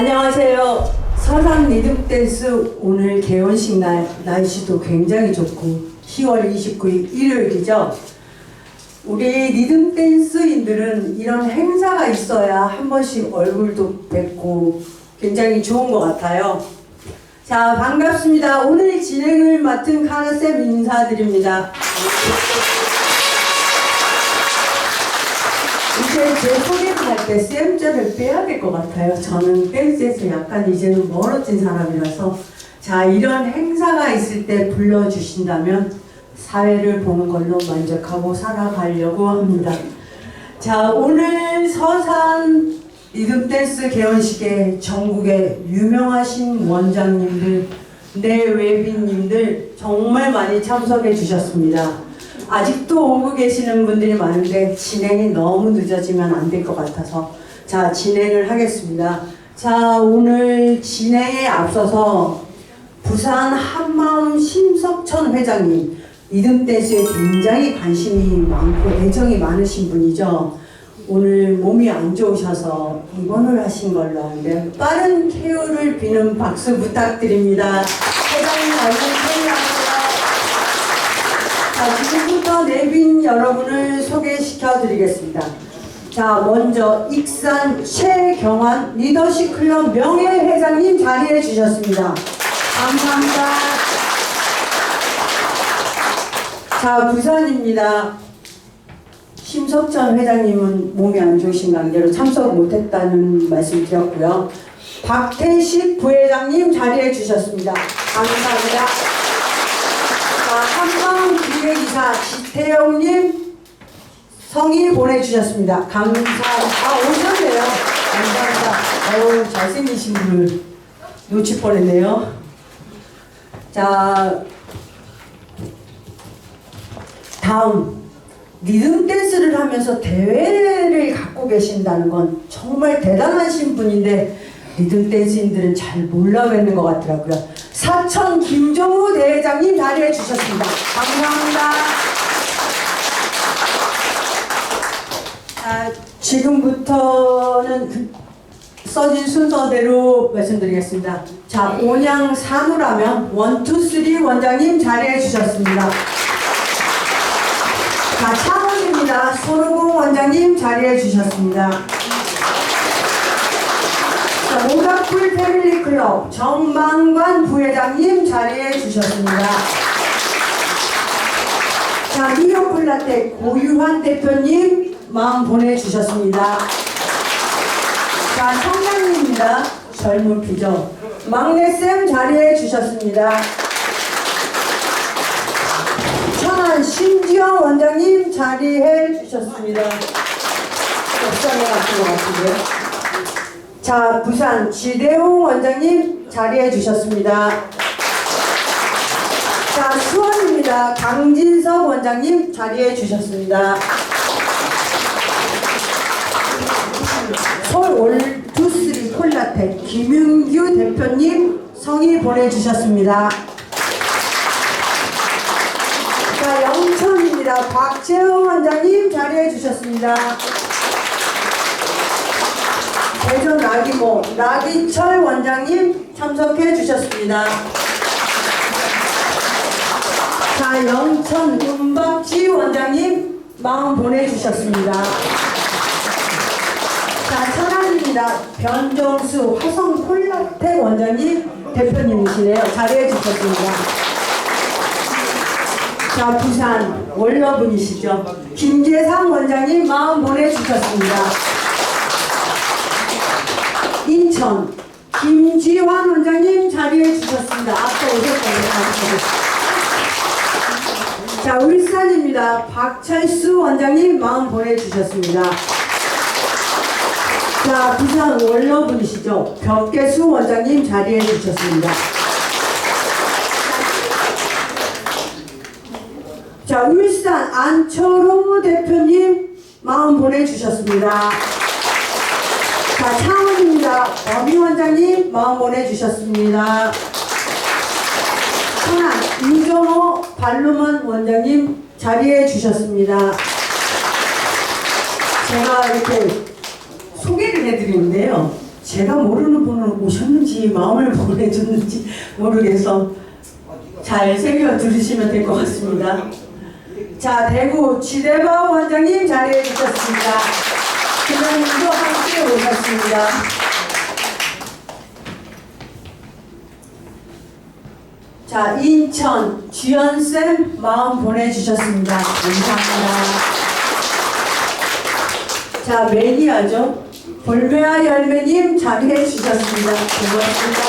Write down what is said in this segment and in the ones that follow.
안녕하세요. 서산 리듬댄스 오늘 개원식 날 날씨도 굉장히 좋고 10월 29일 일요일이죠. 우리 리듬댄스인들은 이런 행사가 있어야 한 번씩 얼굴도 뵙고 굉장히 좋은 것 같아요. 자 반갑습니다. 오늘 진행을 맡은 카나쌤 인사드립니다. 이제 제 소개 를할때 쌤자를 빼야 될 것 같아요. 저는 댄스에서 약간 이제는 멀어진 사람이라서 자 이런 행사가 있을 때 불러주신다면 사회를 보는 걸로 만족하고 살아가려고 합니다. 자 오늘 서산 리듬 댄스 개원식에 전국의 유명하신 원장님들, 내 외빈님들 정말 많이 참석해 주셨습니다. 아직도 오고 계시는 분들이 많은데 진행이 너무 늦어지면 안 될 것 같아서 자 진행을 하겠습니다. 자 오늘 진행에 앞서서 부산 한마음 심석천 회장님 댄스에 굉장히 관심이 많고 애정이 많으신 분이죠. 오늘 몸이 안 좋으셔서 입원을 하신 걸로 아는데 빠른 쾌유를 비는 박수 부탁드립니다. 회장님 얼굴 쾌유하세요. 자, 내빈 여러분을 소개시켜 드리겠습니다. 자, 먼저 익산 최경환 리더십 클럽 명예회장님 자리해 주셨습니다. 감사합니다. 자, 부산입니다. 심석천 회장님은 몸이 안 좋으신 관계로 참석 못했다는 말씀 드렸고요. 박태식 부회장님 자리해 주셨습니다. 감사합니다. 자, 한방 기획이사 지 태영님 성의 보내주셨습니다. 감사합니다. 아, 오셨네요. 감사합니다. 어우, 잘생기신 분을 놓칠 뻔했네요. 자, 다음. 리듬 댄스를 하면서 대회를 갖고 계신다는 건 정말 대단하신 분인데 리듬 댄스인들은 잘 몰라뵙는 것 같더라고요. 사천 김종우 대회장님 자리해 주셨습니다. 감사합니다. 아, 지금부터는 그 써진 순서대로 말씀드리겠습니다. 자, 온양 사무라면 원투 쓰리 원장님 자리해 주셨습니다. 자, 차원입니다. 손오공 원장님 자리해 주셨습니다. 자, 모닥불 패밀리 클럽 정만관 부회장님 자리해 주셨습니다. 자, 미오플라텍 고유환 대표님 마음 보내주셨습니다. 자, 성당입니다. 젊은 피죠. 막내쌤 자리해 주셨습니다. 천안 신지영 원장님 자리해 주셨습니다. 역상에 같은 것 같은데요. 자, 부산 지대웅 원장님 자리해 주셨습니다. 자, 수원입니다. 강진석 원장님 자리해 주셨습니다. 서울 올투쓰리 콜라텍 김윤규 대표님 성의 보내주셨습니다. 자, 영천입니다. 박재영 원장님 자리해 주셨습니다. 대전 나기모 나기철 원장님 참석해 주셨습니다. 자, 영천 은박지 원장님 마음 보내주셨습니다. 자, 천안입니다. 변정수 화성 콜라텍 원장님 대표님이시네요. 자리해 주셨습니다. 자, 부산 원로분이시죠. 김재상 원장님 마음 보내주셨습니다. 인천 김지환 원장님 자리해 주셨습니다. 아까 오셨거든요. 자, 울산입니다. 박철수 원장님 마음 보내주셨습니다. 자, 부산 원로분이시죠. 벽계수 원장님 자리해 주셨습니다. 자, 울산 안철호 대표님 마음 보내주셨습니다. 자, 창원입니다. 범희 원장님 마음 보내주셨습니다. 천안 이정호 발루먼 원장님 자리해 주셨습니다. 제가 이렇게 소개를 해드리는데요. 제가 모르는 분은 오셨는지 마음을 보내줬는지 모르겠어 잘 새겨 들으시면 될 것 같습니다. 자 대구 지대박 원장님 자리해 주셨습니다. 김현님도 함께 오셨습니다. 자 인천 주연쌤 마음 보내주셨습니다. 감사합니다. 자 매니아죠. 볼메아 열매님 자리해 주셨습니다. 고맙습니다.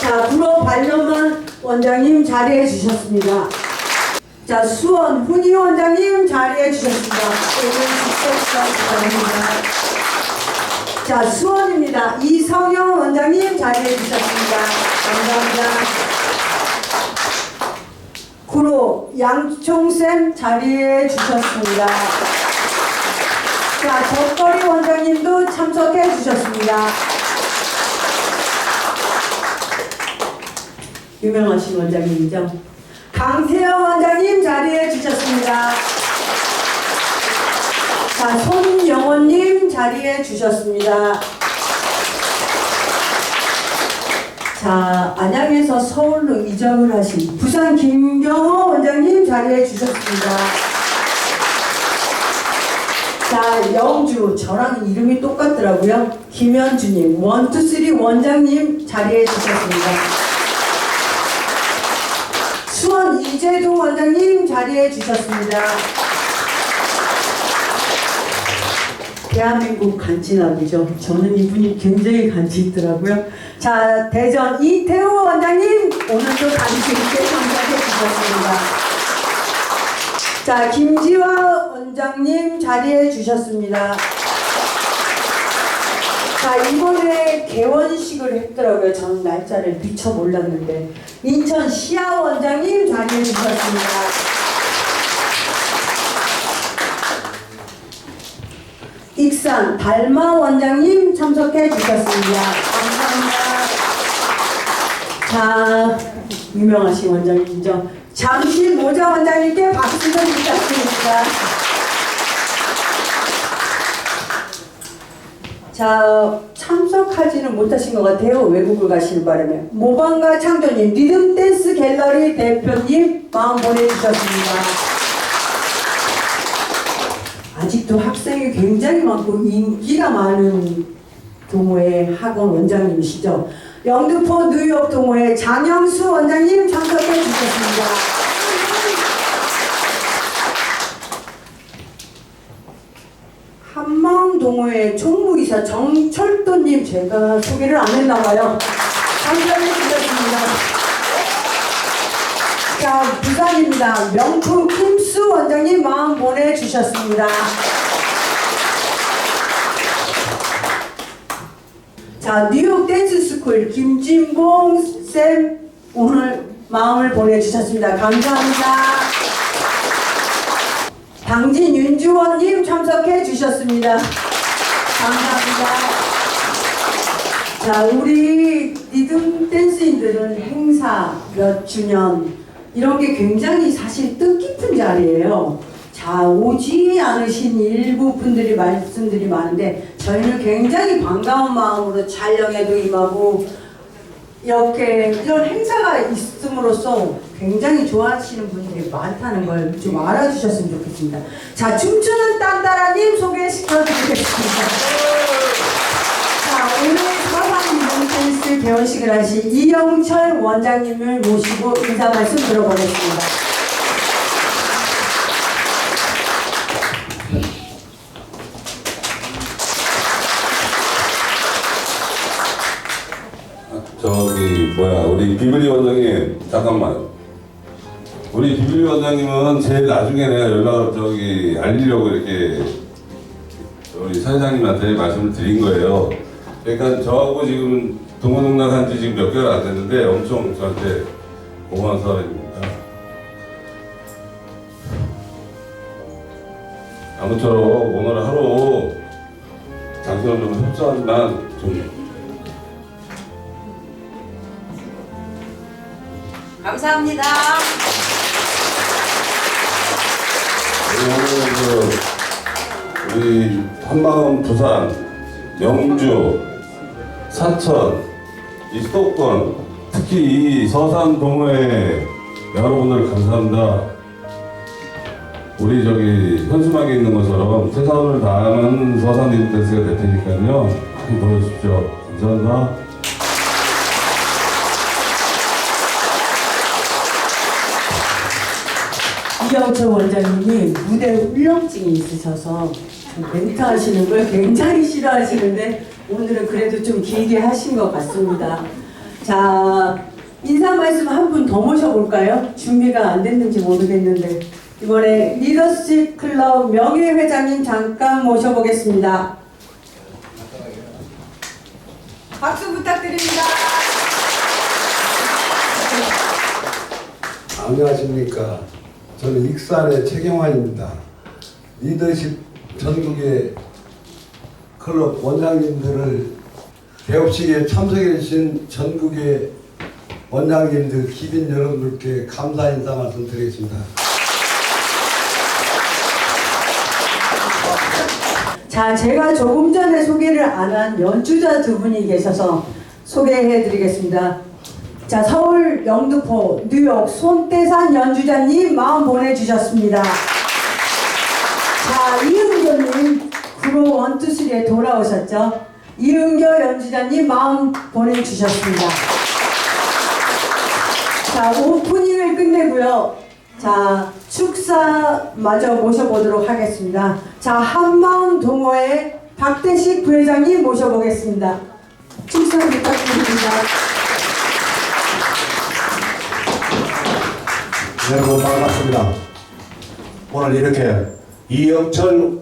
자 불어 반려만 원장님 자리해 주셨습니다. 자 수원 훈이 원장님 자리해 주셨습니다. 수고하셨습니다. 자 수원입니다. 이성영 원장님 자리해 주셨습니다. 감사합니다. 구로 양총쌤 자리해 주셨습니다. 자 젖거리 원장님도 참석해 주셨습니다. 유명하신 원장님이죠. 강태영 원장님 자리해 주셨습니다. 자, 손영원님 자리해 주셨습니다. 자, 안양에서 서울로 이적을 하신 부산 김경호 원장님 자리해 주셨습니다. 자, 영주 저랑 이름이 똑같더라고요. 김현주님, 원투쓰리 원장님 자리해 주셨습니다. 수원 이재동 원장님 자리해 주셨습니다. 대한민국 간지나비죠. 저는 이분이 굉장히 간지 있더라고요. 자, 대전 이태우 원장님 오늘도 간지 있게 참석해 주셨습니다. 자, 김지화 원장님 자리해 주셨습니다. 자, 이번에 개원식을 했더라고요. 저는 날짜를 미처 몰랐는데. 인천 시아 원장님 자리해 주셨습니다. 익산 달마 원장님 참석해 주셨습니다. 감사합니다. 자, 유명하신 원장님이죠. 잠실 모자 원장님께 박수 좀 부탁드립니다. 자, 참석하지는 못하신 것 같아요. 외국을 가시는 바람에. 모방가 창조님, 리듬 댄스 갤러리 대표님 마음 보내주셨습니다. 아직도 학생이 굉장히 많고 인기가 많은 동호회 학원 원장님이시죠. 영등포 뉴욕 동호회 장영수 원장님 참석해 주셨습니다. 한망 동호회 총무이사 정철도님 제가 소개를 안 했나 봐요. 참석해 주셨습니다. 자, 부산입니다. 명품 김수 원장님 마음 보내주셨습니다. 자, 뉴욕 댄스 스쿨 김진봉 쌤 오늘 마음을 보내주셨습니다. 감사합니다. 당진 윤주원님 참석해 주셨습니다. 감사합니다. 자, 우리 리듬 댄스인들은 행사 몇 주년 이런 게 굉장히 사실 뜻깊은 자리예요. 자, 오지 않으신 일부 분들이 말씀들이 많은데 저희는 굉장히 반가운 마음으로 촬영에도 임하고 이렇게 이런 행사가 있음으로써 굉장히 좋아하시는 분들이 많다는 걸 좀 알아주셨으면 좋겠습니다. 자, 춤추는 딴따라님 소개시켜드리겠습니다. 자, 오늘 사상 댄스 개원식을 하신 이영철 원장님을 모시고 인사 말씀 들어보겠습니다. 저기 뭐야 우리 비블리 원장님 잠깐만 우리 비블리 원장님은 제일 나중에 내가 연락을 저기 알리려고 이렇게 우리 사회장님한테 말씀을 드린 거예요. 그러니까 저하고 지금 동호동락한 지 지금 몇 개월 안 됐는데 엄청 저한테 고마운 사람입니다. 아무쪼록 오늘 하루 장소는 좀 협소하지만 좀 감사합니다. 오늘 그 우리 한마음 부산 영주, 사천, 이 수도권, 특히 이 서산 동호회 여러분들 감사합니다. 우리 저기 현수막에 있는 것처럼 최선을 다하는 서산 인터스가 될 테니까요. 많이 도와주십시오. 감사합니다. 이영철 원장님이 무대 울렁증이 있으셔서 멘트 하시는 걸 굉장히 싫어하시는데 오늘은 그래도 좀 길게 하신 것 같습니다. 자, 인사 말씀 한 분 더 모셔볼까요? 준비가 안 됐는지 모르겠는데 이번에 리더십 클럽 명예회장님 잠깐 모셔보겠습니다. 박수 부탁드립니다. 안녕하십니까. 저는 익산의 최경환입니다. 리더십 전국의 클럽 원장님들을 개업식에 참석해 주신 전국의 원장님들, 기빈 여러분들께 감사 인사 말씀드리겠습니다. 자, 제가 조금 전에 소개를 안 한 연주자 두 분이 계셔서 소개해 드리겠습니다. 자, 서울 영등포, 뉴욕 손대산 연주자님 마음 보내주셨습니다. 자, 이은교님 구로 원투쓰리에 돌아오셨죠? 이은교 연주자님 마음 보내주셨습니다. 자, 오프닝을 끝내고요. 자, 축사 마저 모셔보도록 하겠습니다. 자, 한마음 동호회 박대식 부회장님 모셔보겠습니다. 축사 부탁드립니다. 여러분 반갑습니다. 오늘 이렇게 이영철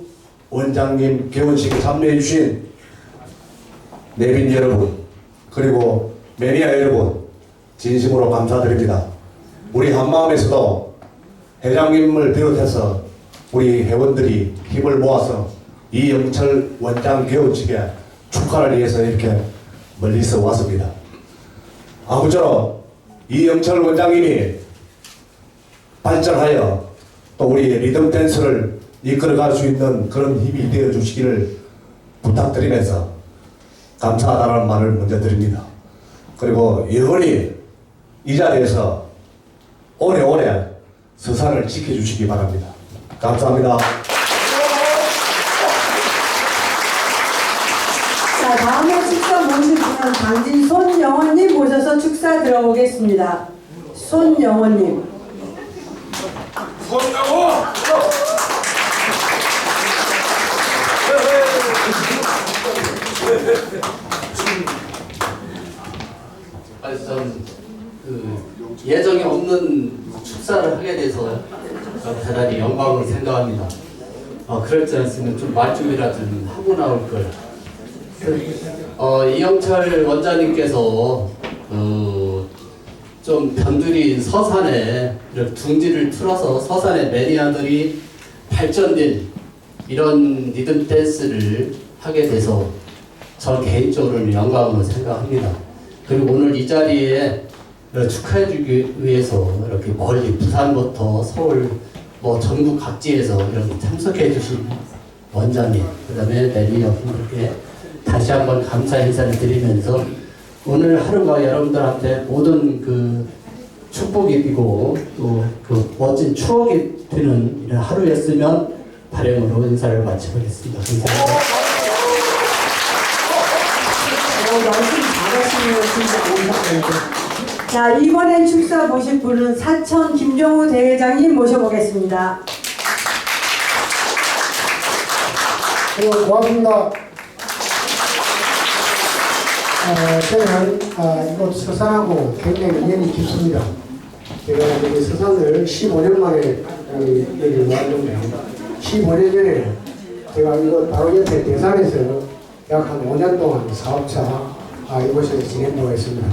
원장님 개원식에 참여해 주신 내빈 여러분 그리고 매니아 여러분 진심으로 감사드립니다. 우리 한마음에서도 회장님을 비롯해서 우리 회원들이 힘을 모아서 이영철 원장 개원식에 축하를 위해서 이렇게 멀리서 왔습니다. 아무쪼록 이영철 원장님이 발전하여 또 우리 리듬 댄스를 이끌어갈 수 있는 그런 힘이 되어 주시기를 부탁드리면서 감사하다는 말을 먼저 드립니다. 그리고 영원히 이 자리에서 오래오래 서산을 지켜주시기 바랍니다. 감사합니다. 자, 다음에 축사 모실 분은 당진 손영원님 모셔서 축사 들어보겠습니다. 손영원님. 손나고! 그래서 저는 그 예정에 없는 축사를 하게 돼서 저 대단히 영광을 생각합니다. 어, 그럴 않으면 좀 말좀이라도 좀 하고 나올 걸. 그, 어, 이영철 원장님께서 어, 좀 변두리 서산에 둥지를 틀어서 서산의 매니아들이 발전된 이런 리듬 댄스를 하게 돼서 저 개인적으로는 영광으로 생각합니다. 그리고 오늘 이 자리에 축하해주기 위해서 이렇게 멀리 부산부터 서울 뭐 전국 각지에서 이렇게 참석해주신 원장님, 그다음에 매니저 분들께 다시 한번 감사 인사를 드리면서 오늘 하루가 여러분들한테 모든 그 축복이고 또그 멋진 추억이 되는 이런 하루였으면 발행으로 인사를 마치겠습니다. 감사합니다. 어, 말씀 잘하시네요. 진짜 감사합니다. 자, 이번엔 축사 모실 분은 사천 김종우 대회장님 모셔보겠습니다. 그리고 고맙습니다. 어, 저는 어, 이곳 서산하고 굉장히 인연이 깊습니다. 제가 여기 서산을 15년 만에 여기, 여기 왔는데 15년 전에 제가 이곳 바로 옆에 대산에서 약 한 5년 동안 사업차 아, 이곳에서 바가 있습니다.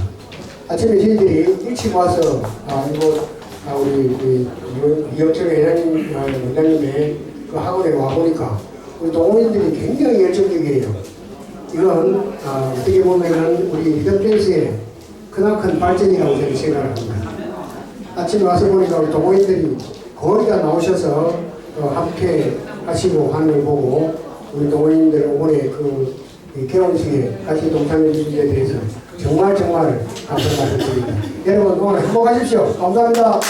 아침에 저희들이 일찍 와서 아, 이곳 아, 우리, 이영철 회장님, 아, 원장님의 그 학원에 와보니까 우리 동호인들이 굉장히 열정적이에요. 이건 아, 어떻게 보면은 우리 리듬댄스의 크나큰 발전이라고 저는 생각을 합니다. 아침에 와서 보니까 우리 동호인들이 거의 다 나오셔서 어, 함께 하시고 하는 걸 보고 우리 동호인들 오번에 그이 개원식에 같이 동참해 주신 데 대해서 정말 정말 감사의 말씀 드립니다. 여러분 오늘 행복하십시오. 감사합니다.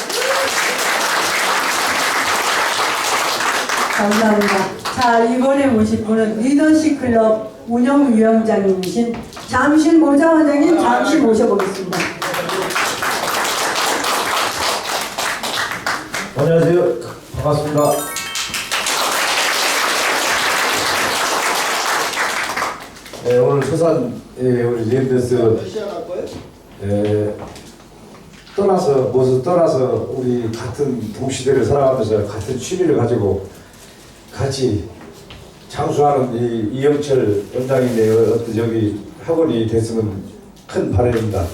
감사합니다. 자, 이번에 모실 분은 리더십 클럽 운영위원장님이신 잠실 모자 원장님 잠시 모셔보겠습니다. 안녕하세요. 반갑습니다. 예, 오늘 서산 예, 우리 리엔데스 예, 떠나서 무엇을 떠나서 우리 같은 동시대를 살아가면서 같은 취미를 가지고 같이 장수하는 이 이영철 원장님의 어떤 여기 학원이 됐으면 큰 바람입니다.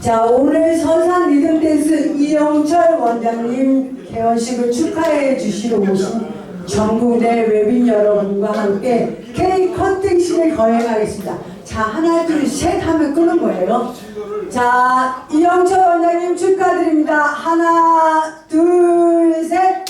자, 오늘 서산 리듬 댄스 이영철 원장님 개원식을 축하해 주시러 오신 전국의 외빈 여러분과 함께 케이크 커팅식을 거행하겠습니다. 자, 하나, 둘, 셋 하면 끄는 거예요. 자, 이영철 원장님 축하드립니다. 하나, 둘, 셋.